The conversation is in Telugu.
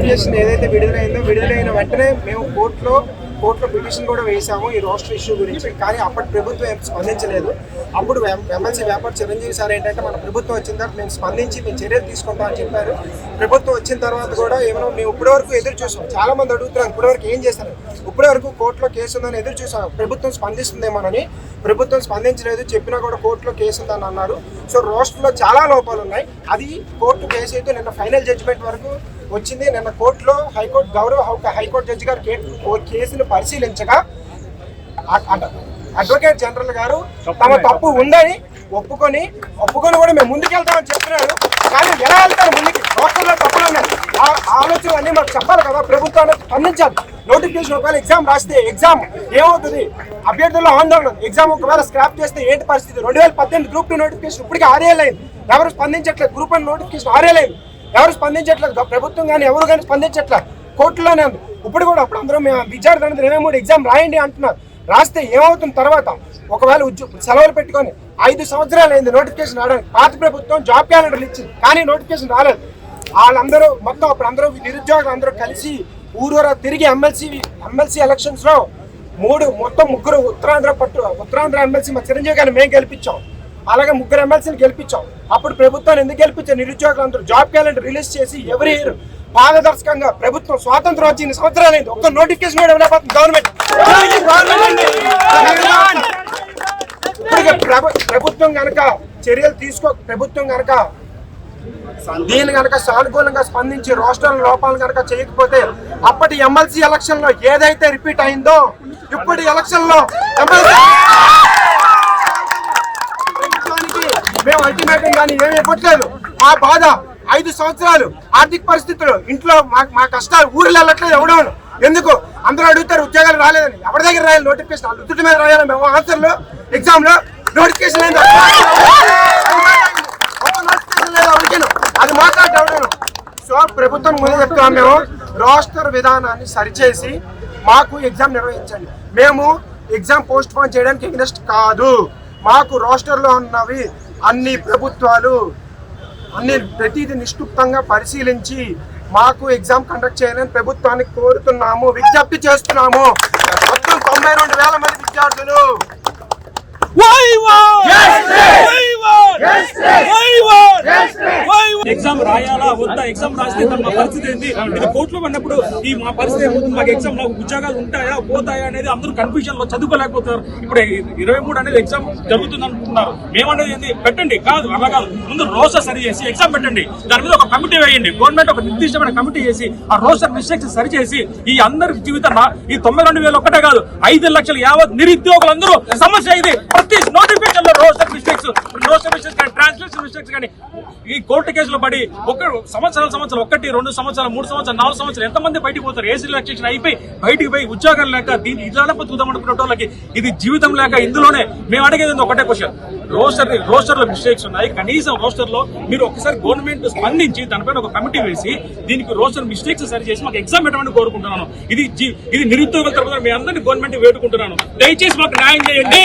నోటిఫికేషన్ ఏదైతే విడుదలైందో విడుదలైన వెంటనే మేము కోర్టులో కోర్టులో పిటిషన్ కూడా వేసాము ఈ రోస్టర్ ఇష్యూ గురించి. కానీ అప్పటి ప్రభుత్వం ఏం స్పందించలేదు. అప్పుడు ఎమ్మెల్సీ వ్యాపార చిరంజీవి సార్ ఏంటంటే మన ప్రభుత్వం వచ్చిన తర్వాత మేము స్పందించి మేము చర్యలు తీసుకుంటామని చెప్పారు. ప్రభుత్వం వచ్చిన తర్వాత కూడా ఏమైనా మేము ఇప్పటి వరకు ఎదురు చూసాం. చాలా మంది అడుగుతున్నారు ఇప్పటివరకు ఏం చేశారు? ఇప్పటి వరకు కోర్టులో కేసు ఉందని ఎదురు చూసాం. ప్రభుత్వం స్పందిస్తుందేమోనని ప్రభుత్వం స్పందించలేదు చెప్పినా కూడా కోర్టులో కేసు ఉందని అన్నారు. సో రోస్టర్లో చాలా లోపాలు ఉన్నాయి. అది కోర్టు కేసు అయితే నిన్న ఫైనల్ జడ్జిమెంట్ వరకు వచ్చింది. నిన్న కోర్టులో హైకోర్టు గౌరవ హైకోర్టు జడ్జి గారు కేసును పరిశీలించగా అడ్వకేట్ జనరల్ గారు తమ తప్పు ఉందని ఒప్పుకొని ఒప్పుకొని కూడా మేము ముందుకెళ్తామని చెప్తున్నారు కానీ ఎలా వెళ్తారు ముందుకి? రోస్టర్లో తప్పులు ఉన్నాయి. ఆ ఆలోచన అన్ని మాకు చెప్పాలి కదా. ప్రభుత్వాన్ని స్పందించాలి. నోటిఫికేషన్ ఒకవేళ ఎగ్జామ్ రాస్తే ఎగ్జామ్ ఏమవుతుంది? అభ్యర్థుల్లో ఆందోళన. ఎగ్జామ్ ఒకవేళ స్క్రాప్ చేస్తే ఏంటి పరిస్థితి? రెండు వేల పద్దెనిమిది గ్రూప్ టూ నోటిఫికేషన్ ఇప్పటికీ ఆరేళ్ళైంది. ఎవరు స్పందించట్లేదు? గ్రూప్ వన్ నోటిఫికేషన్ ఆరేళ్ళైంది. ఎవరు స్పందించట్లేదు? ప్రభుత్వం కానీ ఎవరు కానీ స్పందించట్లేదు. కోర్టులోనే ఉంది. ఇప్పుడు కూడా అప్పుడు అందరూ మేము విద్యార్థులందరూ ఇరవై మూడు ఎగ్జామ్ రాయండి అంటున్నారు. రాస్తే ఏమవుతుంది తర్వాత? ఒకవేళ ఉద్యోగ సెలవులు పెట్టుకొని ఐదు సంవత్సరాలు అయింది నోటిఫికేషన్ రావడానికి. పాత ప్రభుత్వం జాబ్ క్యాలెండర్లు ఇచ్చింది కానీ నోటిఫికేషన్ రాలేదు. వాళ్ళందరూ మొత్తం అప్పుడు అందరూ నిరుద్యోగులు అందరూ కలిసి ఊరూరా తిరిగి ఎమ్మెల్సీ ఎమ్మెల్సీ ఎలక్షన్స్లో మూడు మొత్తం ముగ్గురు ఉత్తరాంధ్ర పట్టు ఉత్తరాంధ్ర ఎమ్మెల్సీ మా చిరంజీవి గారిని మేము గెలిపించాం. అలాగే ముగ్గురు ఎమ్మెల్సీని గెలిపించాం. అప్పుడు ప్రభుత్వాన్ని ఎందుకు గెలిపించారు? నిరుద్యోగులు అందరూ జాబ్ క్యాలెండర్ రిలీజ్ చేసి ఎవరి ఇయర్ పారదర్శకంగా ప్రభుత్వం స్వాతంత్రం వచ్చి ఇన్ని సంవత్సరాలు అయింది. ఒక్క నోటిఫికేషన్ కూడా ఇవ్వలేకపోతుంది. గవర్నమెంట్ ప్రభుత్వం కనుక చర్యలు తీసుకో ప్రభుత్వం కనుక దీని కనుక సానుకూలంగా స్పందించి రాష్ట్రాల లోపాలు కనుక చేయకపోతే అప్పటి ఎమ్మెల్సీ ఎలక్షన్లో ఏదైతే రిపీట్ అయిందో ఇప్పుడు ఎలక్షన్లో ఎమ్మెల్సీ ప్రభుత్వానికి మేము అల్టిమేటం కానీ ఏమి ఇవ్వట్లేదు. ఆ బాధ ఐదు సంవత్సరాలు ఆర్థిక పరిస్థితులు ఇంట్లో మా మా కష్టాలు ఊర్లు వెళ్ళట్లేదు ఎవడం ఎందుకు? అందరూ అడుగుతారు ఉద్యోగాలు రాలేదని. ఎవరి దగ్గర రాయాలి? నోటిఫికేషన్ వాళ్ళు మీద రాయాలి. మేము ఆన్సర్లు ఎగ్జామ్లో నోటిఫికేషన్ లేదు నోటిఫికేషన్ లేదు అడిగాను. అది మాట్లాడేవాడు సో ప్రభుత్వం ముందు చెప్తున్నాం మేము రోస్టర్ విధానాన్ని సరిచేసి మాకు ఎగ్జామ్ నిర్వహించండి. మేము ఎగ్జామ్ పోస్ట్ పోన్ చేయడానికి ఎగ్నెస్ట్ కాదు. మాకు రోస్టర్లో ఉన్నవి అన్ని ప్రభుత్వాలు అన్ని ప్రతిదీ నిష్ఠుప్తంగా పరిశీలించి మాకు ఎగ్జామ్ కండక్ట్ చేయాలని ప్రభుత్వాన్ని కోరుతున్నాము విజ్ఞప్తి చేస్తున్నాము. మొత్తం తొంభై రెండు వేల మంది విద్యార్థులు. ఎగ్జామ్ రాయాలా వద్దా? ఎగ్జామ్ రాస్తే పరిస్థితి ఏంటి? ఇది కోర్టులో పడినప్పుడు ఈ మా పరిస్థితి ఏమవుతుంది మాకు ఎగ్జామ్ మాకు ఉద్యోగాలు ఉంటాయా పోతాయా అనేది అందరూ కన్ఫ్యూజన్లో చదువుకోలేకపోతున్నారు. ఇప్పుడు ఇరవై మూడు అనేది ఎగ్జామ్ జరుగుతుంది అనుకుంటున్నారు. మేమనేది ఏంది? పెట్టండి. కాదు అలా కాదు. ముందు రోసర్ సరి చేసి ఎగ్జామ్ పెట్టండి. దాని మీద ఒక కమిటీ వేయండి. గవర్నమెంట్ ఒక నిర్దిష్టమైన కమిటీ చేసి ఆ రోసర్ మిస్టేక్స్ సరి చేసి ఈ అందరి జీవితం ఈ తొంభై రెండు వేలు ఒక్కటే కాదు ఐదు లక్షల యావత్ నిరుద్యోగులందరూ సమస్య ఇది. ప్రతి నోటిఫికేషన్లో రోస్టర్ మిస్టేక్స్ రోస్టర్ మిస్టేక్స్ కానీ ట్రాన్స్లేషన్ మిస్టేక్స్ కానీ ఈ కోర్టు కేసులో పడి ఒక సంవత్సరాల సంవత్సరాలు ఒకటి రెండు సంవత్సరాలు మూడు సంవత్సరాలు నాలుగు సంవత్సరాలు ఎంతమంది బయటికి పోతారు ఏసీ రిలాక్సేషన్ అయిపోయి బయటికి పోయి ఉద్యోగం లేక దీన్ని ఇలానే బతుకుదాం అనుకునే వాళ్ళకి ఇది జీవితం లేక ఇందులోనే మేము అడిగేది ఒకటే క్వశ్చన్ రోస్టర్ రోస్టర్లో మిస్టేక్స్ ఉన్నాయి. కనీసం రోస్టర్లో మీరు ఒకసారి గవర్నమెంట్ స్పందించి దానిపైన ఒక కమిటీ వేసి దీనికి రోస్టర్ మిస్టేక్స్ సరి చేసి మాకు ఎగ్జామ్ పెట్టమని కోరుకుంటున్నాను. ఇది ఇది నిరుద్యోగుల తరపున మీ అందరినీ గవర్నమెంట్ వేడుకుంటున్నాను. దయచేసి మాకు న్యాయం చేయండి.